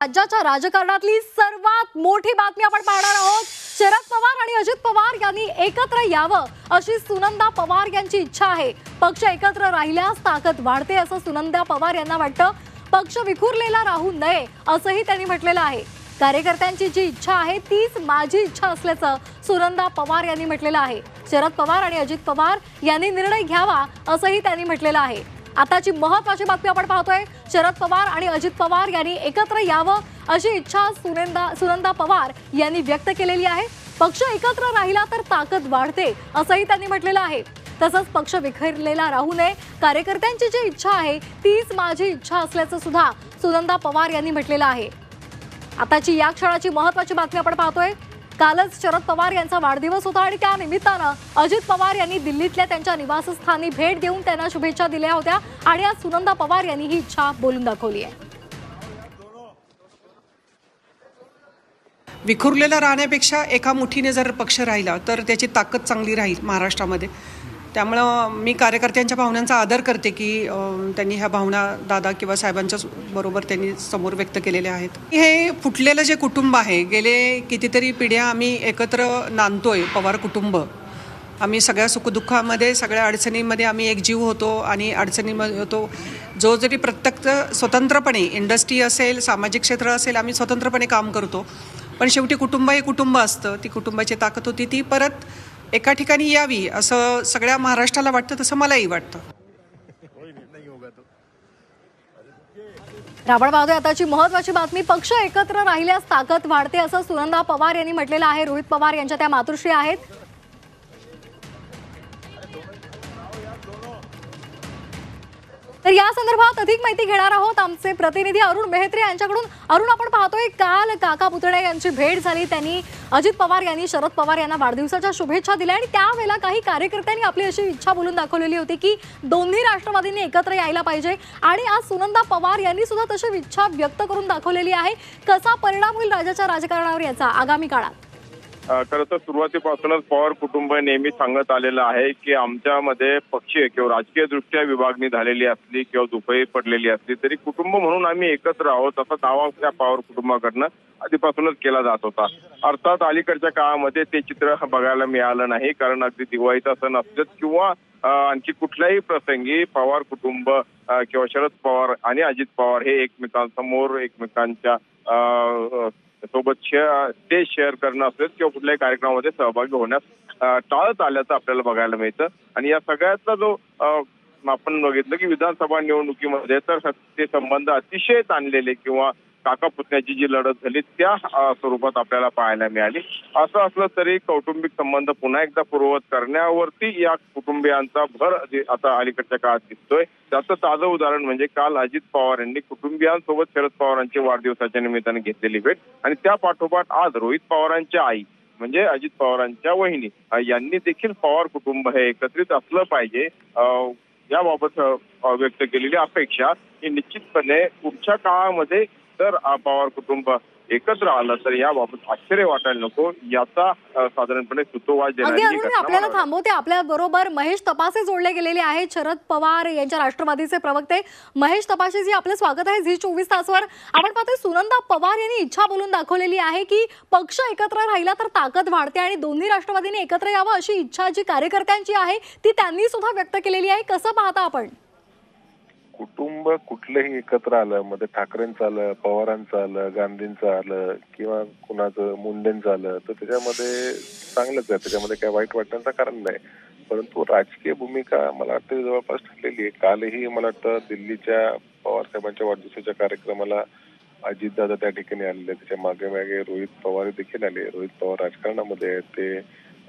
राज्याच्या राजकारणातली सर्वात मोठी बातमी आपण पाहणार आहोत. शरद पवार आणि अजित पवार यांनी एकत्र यावं अशी सुनंदा पवार यांची इच्छा आहे. पक्ष एकत्र राहिल्यास ताकद वाढते असं सुनंदा पवार यांना वाटतं. पक्ष विखुरलेला राहू नये असंही त्यांनी म्हटलेलं आहे. कार्यकर्त्यांची जी इच्छा आहे तीच माझी इच्छा असल्याचं सुनंदा पवार यांनी म्हटलेलं आहे. शरद पवार आणि अजित पवार यांनी निर्णय घ्यावा असंही त्यांनी म्हटलेलं आहे. आताची महत्वाची बातमी आपण पाहतोय शरद पवार आणि अजित पवार यांनी एकत्र यावं अशी इच्छा सुनंदा सुनंदा पवार यांनी व्यक्त केलेली आहे. पक्ष एकत्र राहिला तर ताकद वाढते असंही त्यांनी म्हटलेलं आहे. तसंच पक्ष विखरलेला राहू नये कार्यकर्त्यांची जी इच्छा आहे तीच माझी इच्छा असल्याचं सुद्धा सुनंदा पवार यांनी म्हटलेलं आहे. आताची या क्षणाची महत्वाची बातमी आपण पाहतोय. कालच शरद पवार यांचा वाढदिवस होता आणि त्या निमित्तानं अजित पवार यांनी दिल्लीतल्या त्यांच्या निवासस्थानी भेट देऊन त्यांना शुभेच्छा दिल्या होत्या आणि आज सुनंदा पवार यांनी ही इच्छा बोलून दाखवली आहे. विखुरलेला राहण्यापेक्षा एका मुठीने जर पक्ष राहिला तर त्याची ताकद चांगली राहील महाराष्ट्रामध्ये. त्यामुळं मी कार्यकर्त्यांच्या भावनांचा आदर करते की त्यांनी ह्या भावना दादा किंवा साहेबांच्या बरोबर त्यांनी समोर व्यक्त केलेल्या आहेत. हे फुटलेलं जे कुटुंब आहे गेले कितीतरी पिढ्या आम्ही एकत्र नांदतोय पवार कुटुंब. आम्ही सगळ्या सुखदुःखामध्ये सगळ्या अडचणींमध्ये आम्ही एकजीव होतो आणि अडचणीमध्ये होतो जो जरी प्रत्यक्ष स्वतंत्रपणे इंडस्ट्री असेल सामाजिक क्षेत्र असेल आम्ही स्वतंत्रपणे काम करतो. पण शेवटी कुटुंब हे कुटुंब असतं. ती कुटुंबाची ताकद होती ती परत एका ठिकाणी यावी असं सगळ्या महाराष्ट्राला वाटतं तसं मलाही वाटतं. रावण पाहतोय आताची महत्वाची बातमी पक्ष एकत्र राहिल्यास ताकद वाढते असं सुनंदा पवार यांनी म्हटलेलं आहे. रोहित पवार यांच्या त्या मातुश्री आहेत. तर या संदर्भात अधिक माहिती घेणार आहोत आमचे प्रतिनिधी अरुण मेहत्रे यांच्याकडून. अरुण आपण पाहतोय काल काका पुतळे यांची भेट झाली. त्यांनी अजित पवार यांनी शरद पवार यांना वाढदिवसाच्या शुभेच्छा दिल्या आणि त्यावेळेला काही कार्यकर्त्यांनी आपली अशी इच्छा बोलून दाखवलेली होती की दोन्ही राष्ट्रवादींनी एकत्र यायला पाहिजे आणि आज सुनंदा पवार यांनी सुद्धा तशी इच्छा व्यक्त करून दाखवलेली आहे. कसा परिणाम होईल राज्याच्या राजकारणावर याचा आगामी काळात? खरं तर सुरुवातीपासूनच पवार कुटुंब नेहमी सांगत आलेलं आहे की आमच्यामध्ये पक्षीय किंवा राजकीय दृष्ट्या विभागणी झालेली असली किंवा दुपही पडलेली असली तरी कुटुंब म्हणून आम्ही एकत्र आहोत असा दावा त्या पवार कुटुंबाकडनं आधीपासूनच केला जात होता. अर्थात अलीकडच्या काळामध्ये ते चित्र बघायला मिळालं नाही कारण अगदी दिवाळीचा सण असलेच किंवा आणखी कुठल्याही प्रसंगी पवार कुटुंब किंवा शरद पवार आणि अजित पवार हे एकमेकांसमोर एकमेकांच्या सोबत शेअर ते शेअर करणं असेल किंवा कुठल्याही कार्यक्रमामध्ये सहभागी होण्यास टाळत आल्याचं आपल्याला बघायला मिळतं. आणि या सगळ्याचा जो आपण बघितलं की विधानसभा निवडणुकीमध्ये तर ते संबंध अतिशय ताणलेले किंवा काका पुतण्याची जी लढत झाली त्या स्वरूपात आपल्याला पाहायला मिळाली. असं असलं तरी कौटुंबिक संबंध पुन्हा एकदा पूर्ववत करण्यावरती या कुटुंबियांचा भर आता अलीकडच्या काळात दिसतोय. त्याचं ताजं उदाहरण म्हणजे काल अजित पवार यांनी कुटुंबियांसोबत शरद पवारांची वाढदिवसाच्या निमित्ताने घेतलेली भेट आणि त्या पाठोपाठ आज रोहित पवारांच्या आई म्हणजे अजित पवारांच्या वहिनी यांनी देखील पवार कुटुंब हे एकत्रित असलं पाहिजे. याबाबत व्यक्त केलेली अपेक्षा ही निश्चितपणे पुढच्या काळामध्ये जर पवार कुटुंब एकत्र आलं तर याबाबत आश्चर्य वाटायला नको. याचा साधारणपणे सुतोवाच देणारी आपल्याला थांबवते. आपल्या बरोबर महेश तपासे जोडले गेलेले आहेत. शरद पवार यांच्या राष्ट्रवादीचे प्रवक्ते. महेश तपासेजी आपलं स्वागत आहे झी चोवीस तासवर. आपण पाहतोय सुनंदा पवार यांनी इच्छा बोलून दाखवलेली आहे की पक्ष एकत्र राहिला तर ताकद वाढते आणि दोन्ही राष्ट्रवादीने एकत्र यावं अशी इच्छा जी कार्यकर्त्यांची आहे ती त्यांनी सुद्धा व्यक्त केलेली आहे. कसं पाहता आपण? कुटुंब कुठलंही एकत्र आलं मध्ये ठाकरेंचं आलं पवारांचं आलं गांधींचं आलं किंवा कुणाचं मुंडेंचं आलं तर त्याच्यामध्ये चांगलंच आहे. त्याच्यामध्ये काय वाईट वाटण्याचं कारण नाही. परंतु राजकीय भूमिका मला वाटतं जवळपास ठरलेली आहे. कालही मला वाटतं दिल्लीच्या पवार साहेबांच्या वाढदिवसाच्या कार्यक्रमाला अजितदादा त्या ठिकाणी आलेले त्याच्यामागे मागे रोहित पवार देखील आले. रोहित पवार राजकारणामध्ये आहेत. ते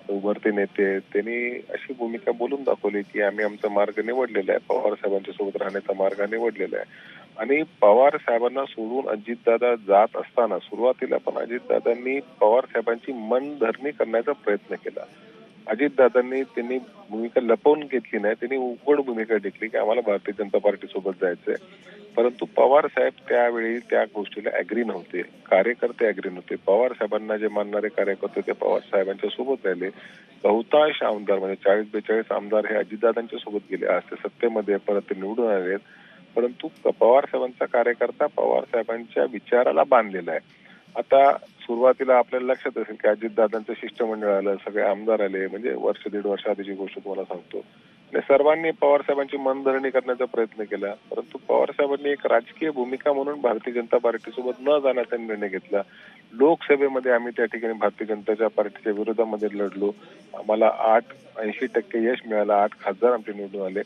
उभरते नेते त्यांनी अशी भूमिका बोलून दाखवली की आम्ही आमचा मार्ग निवडलेला आहे. पवार साहेबांच्या सोबत राहण्याचा मार्ग निवडलेला आहे. आणि पवार साहेबांना सोडून अजितदादा जात असताना सुरुवातीला पण अजितदादांनी पवार साहेबांची मनधरणी करण्याचा प्रयत्न केला. अजितदादांनी त्यांनी भूमिका लपवून घेतली नाही. त्यांनी उघड भूमिका घेतली की आम्हाला भारतीय जनता पार्टी सोबत जायचंय. परंतु पवार साहेब त्यावेळी त्या गोष्टीला अॅग्री नव्हते. कार्यकर्ते अॅग्री नव्हते. पवार साहेबांना जे मानणारे कार्यकर्ते ते पवार साहेबांच्या सोबत राहिले. बहुतांश आमदार म्हणजे चाळीस बेचाळीस आमदार हे अजितदादांच्या सोबत गेले. आज ते सत्तेमध्ये परत ते निवडून आले परंतु पवार साहेबांचा कार्यकर्ता पवार साहेबांच्या विचाराला बांधलेला आहे. आता सुरुवातीला आपल्याला लक्षात असेल की अजितदादांचं शिष्टमंडळ आलं सगळे आमदार आले. म्हणजे वर्ष दीड वर्ष आधीची गोष्ट तुम्हाला सांगतो. सर्वांनी पवारसाहेबांची मनधरणी करण्याचा प्रयत्न केला. परंतु पवारसाहेबांनी एक राजकीय भूमिका म्हणून भारतीय जनता पार्टीसोबत न जाण्याचा निर्णय घेतला. लोकसभेमध्ये आम्ही त्या ठिकाणी भारतीय जनता पार्टीच्या विरोधामध्ये लढलो. आम्हाला आठ ऐंशी टक्के यश मिळालं आठ खासदार आमचे निवडून आले.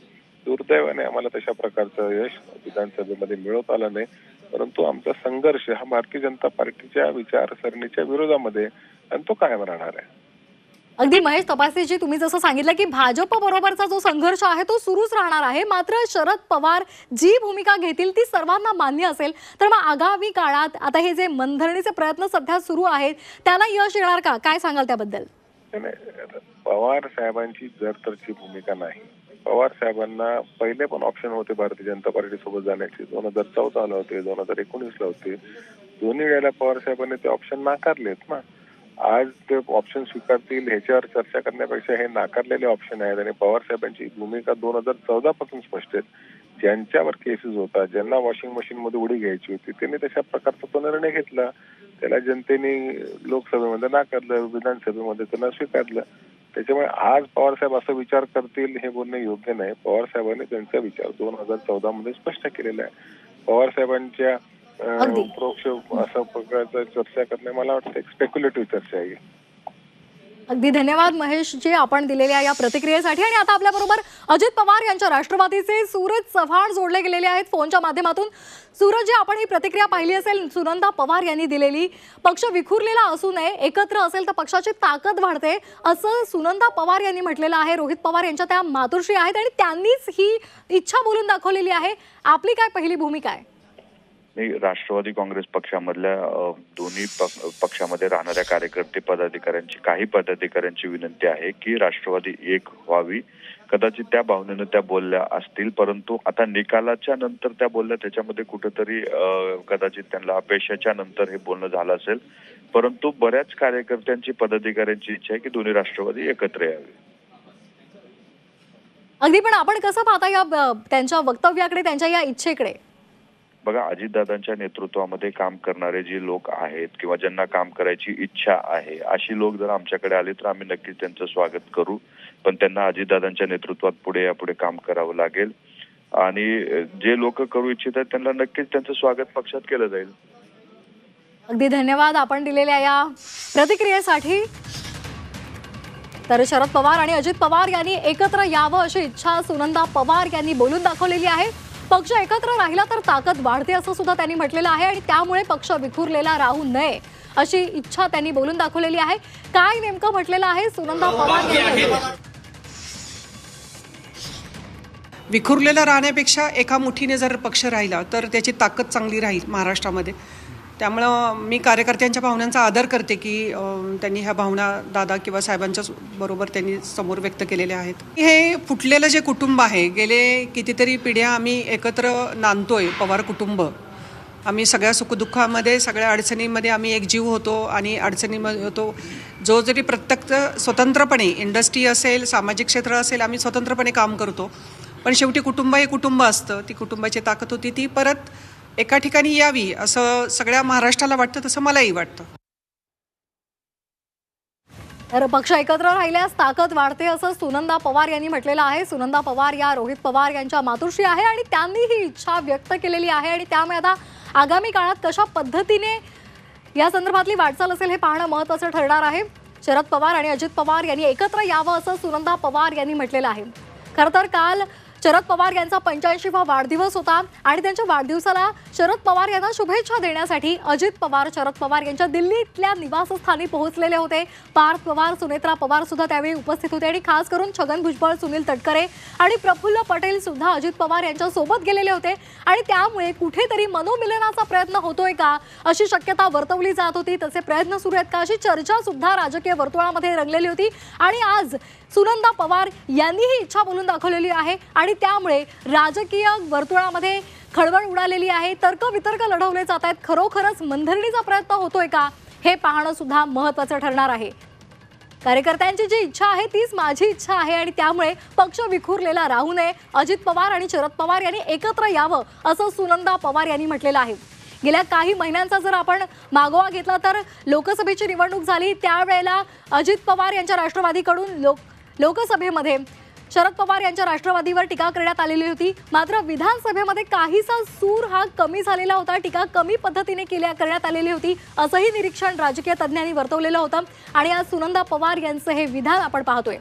दुर्दैवाने आम्हाला तशा प्रकारचं यश विधानसभेमध्ये मिळवत आलं नाही. परंतु आमचा संघर्ष हा भारतीय जनता पार्टीच्या विचारसरणीच्या विरोधामध्ये आणि तो कायम राहणार आहे. अगदी महेश तपासेजी तुम्ही जसं सांगितलं की भाजप बरोबरचा जो संघर्ष आहे तो सुरूच राहणार आहे. मात्र शरद पवार जी भूमिका घेतील ती सर्वांना मान्य असेल. तर मग आगामी काळात आता हे जे मनधरणीचे प्रयत्न सध्या सुरू आहेत त्याला यश येणार का? काय सांगाल त्याबद्दल? पवार साहेबांची जरतरची भूमिका नाही. पवार साहेबांना पहिले पण ऑप्शन होते भारतीय जनता पार्टी सोबत जाण्याचे. दोन हजार चौदाला होते दोन हजार एकोणीसला होते. दोन्ही वेळेला पवार साहेबांनी ते ऑप्शन नाकारलेत ना. आज ते ऑप्शन स्वीकारतील ह्याच्यावर चर्चा करण्यापेक्षा हे नाकारलेले ऑप्शन आहेत आणि पवार साहेबांची भूमिका दोन हजार चौदा पासून स्पष्ट आहेत. ज्यांच्यावर केसेस होता ज्यांना वॉशिंग मशीन मध्ये उडी घ्यायची होती त्यांनी तशा प्रकारचा तो निर्णय घेतला. त्याला जनतेने लोकसभेमध्ये नाकारलं विधानसभेमध्ये त्यांना स्वीकारलं. त्याच्यामुळे आज पवारसाहेब असं विचार करतील हे बोलणे योग्य नाही. पवारसाहेबांनी त्यांचा विचार दोन हजार चौदा मध्ये स्पष्ट केलेला आहे. पवारसाहेबांच्या परोक्ष असं प्रकारचं चर्चा करणे मला वाटतं एक स्पेक्युलेटिव्ह चर्चा आहे. अगदी धन्यवाद महेश जी आपण दिलेल्या या प्रतिक्रियेसाठी. आणि आता आपल्याबरोबर अजित पवार यांच्या राष्ट्रवादीचे सूरज चव्हाण जोडले गेलेले आहेत फोनच्या माध्यमातून. सूरज जी आपण ही प्रतिक्रिया पाहिली असेल सुनंदा पवार यांनी दिलेली. पक्ष विखुरलेला असू नये एकत्र असेल तर पक्षाची ताकद वाढते असं सुनंदा पवार यांनी म्हटलेलं आहे. रोहित पवार यांच्या त्या मातोश्री आहेत आणि त्यांनीच ही इच्छा बोलून दाखवलेली आहे. आपली काय पहिली भूमिका आहे? मी राष्ट्रवादी काँग्रेस पक्षामधल्या दोन्ही पक्षामध्ये राहणाऱ्या कार्यकर्ते पदाधिकाऱ्यांची काही पदाधिकाऱ्यांची विनंती आहे की राष्ट्रवादी एक व्हावी. कदाचित त्या भावनेनं त्या बोलल्या असतील परंतु आता निकालाच्या नंतर त्या बोलल्या त्याच्यामध्ये कुठेतरी कदाचित त्यांना अपयशाच्या नंतर हे बोलणं झालं असेल. परंतु बऱ्याच कार्यकर्त्यांची पदाधिकाऱ्यांची इच्छा आहे की दोन्ही राष्ट्रवादी एकत्र यावी. अगदी पण आपण कसं पाहता या त्यांच्या वक्तव्याकडे त्यांच्या या इच्छेकडे? बघा अजितदादांच्या नेतृत्वामध्ये काम करणारे जे लोक आहेत किंवा ज्यांना काम करायची इच्छा आहे अशी लोक जर आमच्याकडे आले तर आम्ही नक्कीच त्यांचं स्वागत करू. पण त्यांना अजितदादांच्या नेतृत्वात पुढे यापुढे काम करावं लागेल. आणि जे लोक करू इच्छित आहेत त्यांना नक्कीच त्यांचं स्वागत पक्षात केलं जाईल. अगदी धन्यवाद आपण दिलेल्या या प्रतिक्रियेसाठी. तर शरद पवार आणि अजित पवार यांनी एकत्र यावं अशी इच्छा सुनंदा पवार यांनी बोलून दाखवलेली आहे. पक्ष एकत्र राहिला तर ताकद वाढते असं सुद्धा त्यांनी म्हटलेलं आहे आणि त्यामुळे पक्ष विखुरलेला राहू नये अशी इच्छा त्यांनी बोलून दाखवलेली आहे. काय नेमकं म्हटलेलं आहे? सुनंदा पवार यांनी विखुरलेलं राहण्यापेक्षा एका मुठीने जर पक्ष राहिला तर त्याची ताकद चांगली राहील महाराष्ट्रामध्ये. त्यामुळं मी कार्यकर्त्यांच्या भावनांचा आदर करते की त्यांनी ह्या भावना दादा किंवा साहेबांच्या बरोबर त्यांनी समोर व्यक्त केलेल्या आहेत. हे फुटलेलं जे कुटुंब आहे गेले कितीतरी पिढ्या आम्ही एकत्र नांदतोय पवार कुटुंब. आम्ही सगळ्या सुखदुःखामध्ये सगळ्या अडचणींमध्ये आम्ही एक जीव होतो आणि अडचणीमध्ये होतो. जो जरी प्रत्यक्ष स्वतंत्रपणे इंडस्ट्री असेल सामाजिक क्षेत्र असेल आम्ही स्वतंत्रपणे काम करतो. पण शेवटी कुटुंब हे कुटुंब असतं. ती कुटुंबाची ताकद होती ती परत एका ठिकाणी यावी असं सगळ्या महाराष्ट्राला वाटतं तसं मलाही वाटतं. तर पक्ष एकत्र राहिल्यास ताकद वाढते असं सुनंदा पवार यांनी म्हटलेलं आहे. सुनंदा पवार या रोहित पवार यांच्या मातोश्री आहे आणि त्यांनी ही इच्छा व्यक्त केलेली आहे आणि त्यामुळे आता आगामी काळात कशा पद्धतीने या संदर्भातली वाटचाल असेल हे पाहणं महत्त्वाचं ठरणार आहे. शरद पवार आणि अजित पवार यांनी एकत्र यावं असं सुनंदा पवार यांनी म्हटलेलं आहे. खरं तर काल शरद पवार यांचा पंच्याऐंशीवा वाढदिवस होता. आणि त्यांच्या वाढदिवसाला शरद पवार यांना शुभेच्छा देण्यासाठी अजित पवार शरद पवार यांच्या दिल्लीतल्या निवासस्थानी पोहोचलेले होते. पार्थ पवार सुनेत्रा पवार सुद्धा त्यावेळी उपस्थित होते. आणि खास करून छगन भुजबळ सुनील तटकरे आणि प्रफुल्ल पटेल सुद्धा अजित पवार यांच्या सोबत गेलेले होते. आणि त्यामुळे कुठेतरी मनोमिलनाचा प्रयत्न होतोय का अशी शक्यता वर्तवली जात होती. तसे प्रयत्न सुरू आहेत का अशी चर्चा सुद्धा राजकीय वर्तुळामध्ये रंगलेली होती. आणि आज सुनंदा पवार यांनीही इच्छा बोलून दाखवलेली आहे. आणि त्यामुळे राजकीय वर्तुळामध्ये खळबळ उडालेली आहे. तर्क वितर्क लढवले जात आहेत. खरोखरच मनधरणीचा प्रयत्न होतोय का? हे पाहणं सुद्धा महत्वाचं ठरणार आहे. कार्यकर्त्यांची जी इच्छा आहे तीच माझी इच्छा आहे आणि त्यामुळे पक्ष विखुरलेला राहू नये. अजित पवार आणि शरद पवार यांनी एकत्र यावं असं सुनंदा पवार यांनी म्हटलेलं आहे. गेल्या काही महिन्यांचा जर आपण मागोवा घेतला तर लोकसभेची निवडणूक झाली. त्यावेळेला अजित पवार यांच्या राष्ट्रवादीकडून लोक लोकसभेमध्ये शरद पवार यांच्या राष्ट्रवादीवर टीका करण्यात आलेली होती. मात्र विधानसभेमध्ये काहीसा सूर हा कमी झालेला होता. टीका कमी पद्धतीने केल्या करण्यात आलेली होती. असंही निरीक्षण राजकीय तज्ज्ञांनी वर्तवलेलं होतं. आणि आज सुनंदा पवार यांचं हे विधान आपण पाहतोय.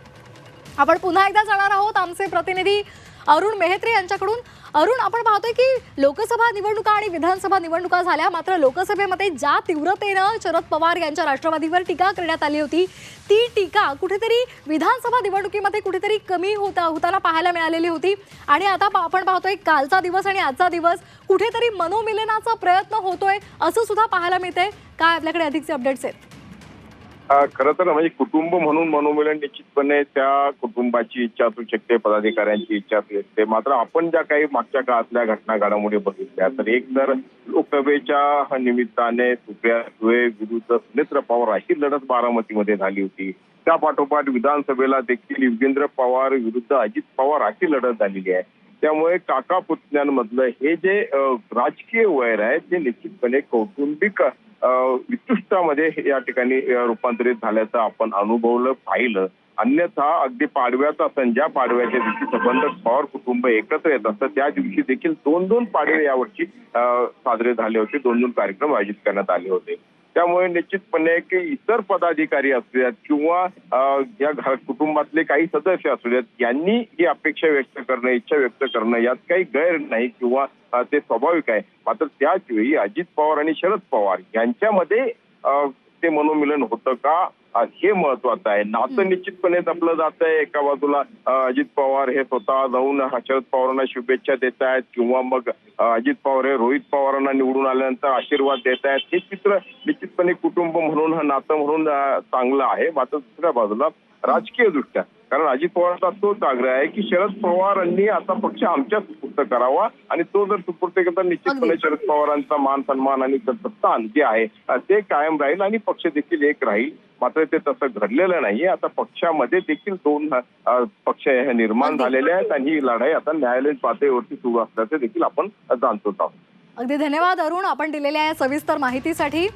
आपण पुन्हा एकदा जाणार आहोत. आमचे प्रतिनिधी अरुण मेहत्रे यांच्याकडून. अरुण आपण पाहतोय की लोकसभा निवडणुका आणि विधानसभा निवडणुका झाल्या. मात्र लोकसभेमध्ये ज्या तीव्रतेनं शरद पवार यांच्या राष्ट्रवादीवर टीका करण्यात आली होती ती टीका कुठेतरी विधानसभा निवडणुकीमध्ये कुठेतरी कमी होता होताना पाहायला मिळालेली होती. आणि आता पा- आपण पाहतोय कालचा दिवस आणि आजचा दिवस कुठेतरी मनोमिलनाचा प्रयत्न होतोय असं सुद्धा पाहायला मिळतंय. काय आपल्याकडे अधिकचे अपडेट्स आहेत? खरं तर म्हणजे कुटुंब म्हणून मनोमिलन निश्चितपणे त्या कुटुंबाची इच्छा असू शकते पदाधिकाऱ्यांची इच्छा असू शकते. मात्र आपण ज्या काही मागच्या काळातल्या घटना घडामोडी बघितल्या तर एक तर लोकसभेच्या निमित्ताने सुप्रिया सुळे विरुद्ध सुनेत्र पवार अशी लढत बारामतीमध्ये झाली होती. त्या पाठोपाठ विधानसभेला देखील युगेंद्र पवार विरुद्ध अजित पवार अशी लढत झालेली आहे. त्यामुळे काका पुतण्यांमधलं हे जे राजकीय वैर आहे ते निश्चितपणे कौटुंबिक वितुष्टामध्ये या ठिकाणी रूपांतरित झाल्याचं आपण अनुभवलं पाहिलं. अन्यथा अगदी पाडव्याचा सण ज्या पाडव्याच्या दिवशी संबंध पवार कुटुंब एकत्र येत असतं त्या दिवशी देखील दोन दोन पाडवे यावर्षी साजरे झाले होते. दोन दोन कार्यक्रम आयोजित करण्यात आले होते. त्यामुळे निश्चितपणे की इतर पदाधिकारी असू द्यात किंवा या घ- कुटुंबातले काही सदस्य असू द्यात यांनी ही अपेक्षा व्यक्त करणं इच्छा व्यक्त करणं यात काही गैर नाही किंवा ते स्वाभाविक आहे. मात्र त्याच वेळी अजित पवार आणि शरद पवार यांच्यामध्ये ते मनोमिलन होतं का? हे महत्वाचं आहे. नातं निश्चितपणे जपलं जात आहे एका बाजूला अजित पवार हे स्वतः जाऊन हा शरद पवारांना शुभेच्छा देत आहेत किंवा मग अजित पवार हे रोहित पवारांना निवडून आल्यानंतर आशीर्वाद देत आहेत. हे चित्र निश्चितपणे कुटुंब म्हणून हा नातं म्हणून चांगलं आहे. मात्र दुसऱ्या बाजूला राजकीय दृष्ट्या कारण अजित पवारचा तोच आग्रह आहे की शरद पवारांनी आता पक्ष आमच्या सुपूर्त करावा आणि तो जर सुपूर्त केला निश्चितपणे. शरद पवारांचा मान सन्मान आणि स्थान जे आहे ते कायम राहील आणि पक्ष देखील एक राहील मात्र ते तसं घडलेलं नाहीये आता पक्षामध्ये देखील दोन पक्ष हे निर्माण. झालेले आहेत आणि ही लढाई आता न्यायालयीन पातळीवरती सुरू असल्याचं देखील आपण जाणतो आहोत अगदी धन्यवाद अरुण आपण दिलेल्या या सविस्तर माहितीसाठी